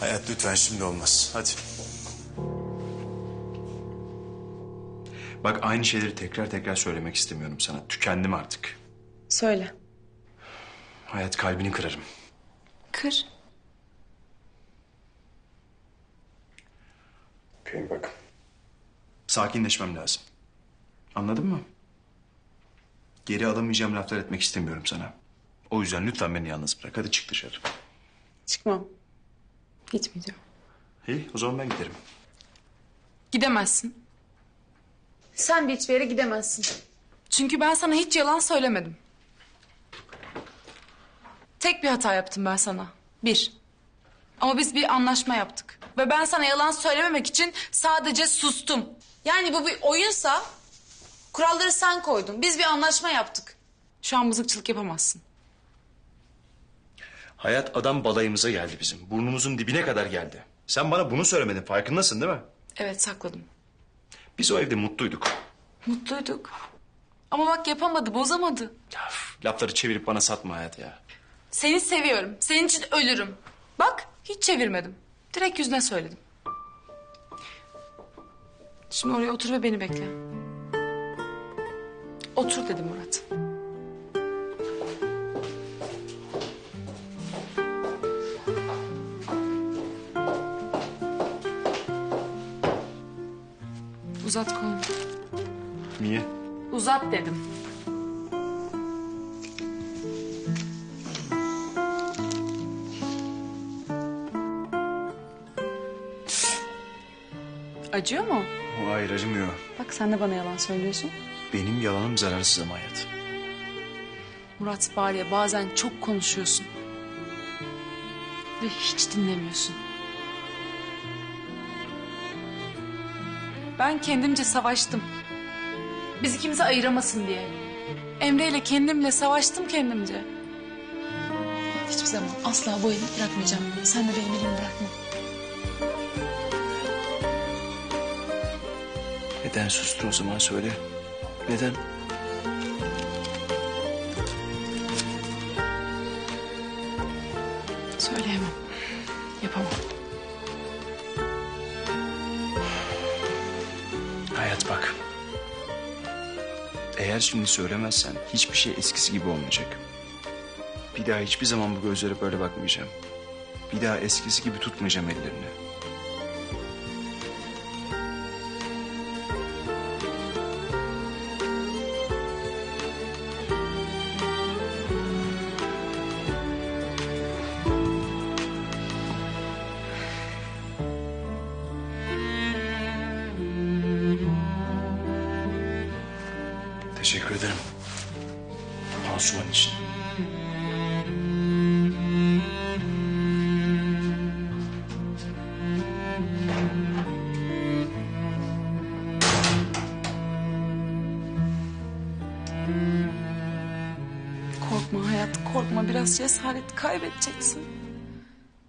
Hayat lütfen şimdi olmaz. Hadi. Bak aynı şeyleri tekrar tekrar söylemek istemiyorum sana. Tükendim artık. Söyle. Hayat kalbini kırarım. Kır. Pelin bak. Sakinleşmem lazım. Anladın mı? Geri alamayacağım laflar etmek istemiyorum sana. O yüzden lütfen beni yalnız bırak. Hadi çık dışarı. Çıkmam. Gitmeyeceğim. İyi o zaman ben giderim. Gidemezsin. Sen de hiçbir yere gidemezsin. Çünkü ben sana hiç yalan söylemedim. Tek bir hata yaptım ben sana. Bir. Ama biz bir anlaşma yaptık. Ve ben sana yalan söylememek için sadece sustum. Yani bu bir oyunsa kuralları sen koydun. Biz bir anlaşma yaptık. Şu an mızıkçılık yapamazsın. Hayat adam balayımıza geldi bizim. Burnumuzun dibine kadar geldi. Sen bana bunu söylemedin. Farkındasın değil mi? Evet sakladım. Biz o evde mutluyduk. Mutluyduk. Ama bak yapamadı, bozamadı. Ya, lafları çevirip bana satma hayat ya. Seni seviyorum. Senin için ölürüm. Bak hiç çevirmedim. Direkt yüzüne söyledim. Şimdi oraya otur ve beni bekle. Otur dedim Murat. Uzat kolunu. Niye? Uzat dedim. Acıyor mu? Hayır acımıyor. Bak sen de bana yalan söylüyorsun. Benim yalanım zararsız ama hayat. Murat var ya bazen çok konuşuyorsun. Ve hiç dinlemiyorsun. Ben kendimce savaştım. Biz ikimizi ayıramasın diye. Emre ile kendimle savaştım kendimce. Hiçbir zaman asla bu evi bırakmayacağım. Sen de benim elimi bırakma. Neden sustun o zaman söyle. Neden? Söyleyemem. Yapamam. Eğer şimdi söylemezsen hiçbir şey eskisi gibi olmayacak. Bir daha hiçbir zaman bu gözlere böyle bakmayacağım. Bir daha eskisi gibi tutmayacağım ellerini. Teşekkür ederim. Pansuman için. Korkma hayat korkma biraz cesaret kaybedeceksin.